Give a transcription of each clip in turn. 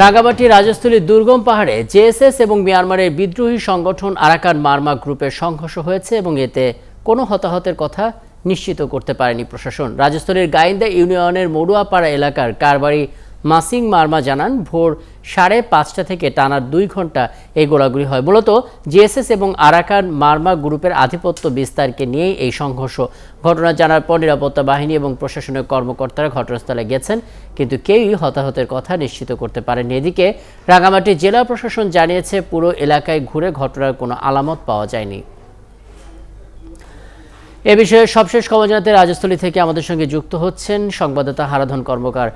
রাঙ্গামাটি রাজস্থলীর দুর্গম পাহাড়ে জেএসএস এবং মিয়ানমারের বিদ্রোহী সংগঠন আরাকান মারমা গ্রুপের সংঘর্ষ হয়েছে এবং এতে কোনো হতাহতের কথা নিশ্চিত করতে পারেনি প্রশাসন। রাজস্থলীর গাইন্দা ইউনিয়নের মরুয়াপাড়া এলাকার কারবারি মাসিং মারমা জানান, ভোর সাড়ে পাঁচটা থেকে টানা দুই ঘণ্টা এই গোলাগুলি হয়। মূলত জিএসএস এবং আরাকান মারমা গ্রুপের আধিপত্য বিস্তারকে নিয়েই এই সংঘর্ষ। ঘটনা জানার পর নিরাপত্তা বাহিনী এবং প্রশাসনের কর্মকর্তারা ঘটনাস্থলে গেছেন, কিন্তু কেউই হতাহতের কথা নিশ্চিত করতে পারেনি এদিকে রাঙামাটি জেলা প্রশাসন জানিয়েছে, পুরো এলাকায় ঘুরে ঘটনার কোনো আলামত পাওয়া যায়নি। এ বিষয়ে সবশেষ খবর জানাতে রাজস্থলী থেকে আমাদের সঙ্গে যুক্ত হচ্ছেন সংবাদদাতা হারাধন কর্মকার।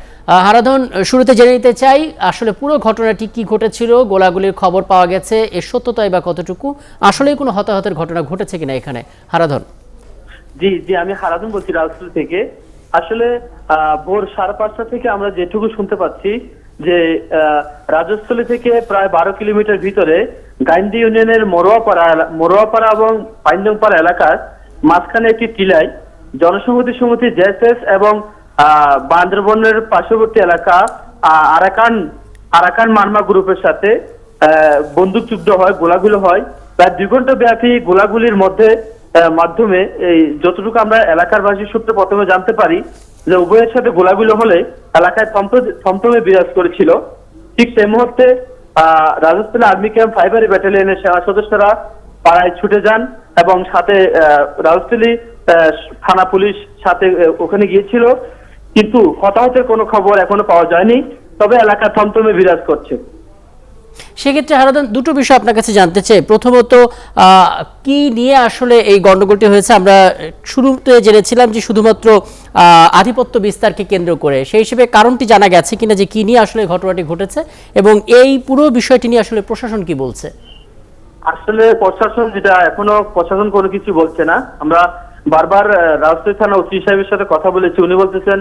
হারাধন, শুরুতে জেনে নিতে চাই, আসলে পুরো ঘটনাটি কি ঘটেছিল, গোলাগুলির খবর পাওয়া গেছে, এর সত্যতাই বা কতটুকু আসলে কোনো হতাহতের ঘটনা ঘটেছে কিনা এখানে? হারাধন। জি জি, আমি হারাধন বলছি রাজস্থলী থেকে। আসলে ভোর সাড়ে পাঁচটা থেকে আমরা যেটুকু শুনতে পাচ্ছি যে রাজস্থলী থেকে প্রায় বারো কিলোমিটার ভিতরে গাইন্দি ইউনিয়নের মরোয়াপাড়া মরোয়াপাড়া এবং পাইন্দংপাড়া এলাকার মাঝখানে একটি টিলায় জনসংহতি সমিতি জেএসএস এবং বান্দরবনের পার্শ্ববর্তী এলাকা আরাকান আরাকান মানমা গ্রুপের সাথে বন্দুকযুদ্ধ হয় গোলাগুলো হয়। প্রায় দুই ঘণ্টা ব্যাপী গোলাগুলির মধ্যে মাধ্যমে এই যতটুকু আমরা এলাকার বাসীর সূত্রে প্রথমে জানতে পারি যে উভয়ের সাথে গোলাগুলো হলে এলাকায় থমথ- থমথমে বিরাজ করেছিল। ঠিক সেই মুহূর্তে আহ, রাজস্থান আর্মি ক্যাম্প ফাইবারি ব্যাটালিয়নের সেনা সদস্যরা পাড়ায় ছুটে যান। এবং সাথে রাজস্থলী থানা পুলিশ সাথে ওখানে গিয়েছিল। কিন্তু হতাহতের কোনো খবর এখনও পাওয়া যায়নি। তবে এলাকা থমথমে বিরাজ করছে। সেক্ষেত্রে হারাধন, দুটো বিষয় আপনার কাছে জানতে চাই। প্রথমত কি নিয়ে আসলে এই গণ্ডগোলটি হয়েছে? আমরা শুরুতে জেনেছিলাম যে শুধুমাত্র আধিপত্য বিস্তারকে কেন্দ্র করে। সেই হিসেবে কারণটি জানা গেছে কিনা যে কি নিয়ে আসলে ঘটনাটি ঘটেছে এবং এই পুরো বিষয়টি নিয়ে আসলে প্রশাসন কি বলছে? আসলে প্রশাসন যেটা, এখনও প্রশাসন কোনো কিছু বলছে না। আমরা বারবার রাজশাহী থানা ওসি সাহেবের সাথে কথা বলেছি। উনি বলতেছেন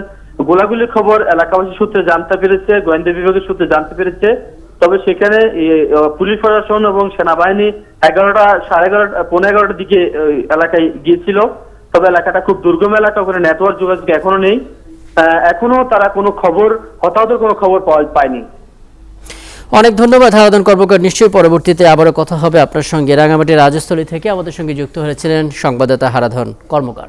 গোলাগুলির খবর এলাকাবাসী সূত্রে জানতে পেরেছে, গোয়েন্দা বিভাগের সূত্রে জানতে পেরেছে। তবে সেখানে পুলিশ প্রশাসন এবং সেনাবাহিনী এগারোটা, সাড়ে এগারোটা পনেরো এগারোটার দিকে এলাকায় গিয়েছিল। তবে এলাকাটা খুব দুর্গম এলাকা, ওখানে নেটওয়ার্ক যোগাযোগ এখনও নেই। এখনও তারা কোনো খবর, হতাহতের কোনো খবর পায়নি। অনেক ধন্যবাদ, হারাধন কর্মকার। নিশ্চয়ই পরবর্তীতে আবারও কথা হবে আপনার সঙ্গে। রাঙামাটি রাজস্থলী থেকে আমাদের সঙ্গে যুক্ত হয়েছিলেন সংবাদদাতা হারাধন কর্মকার।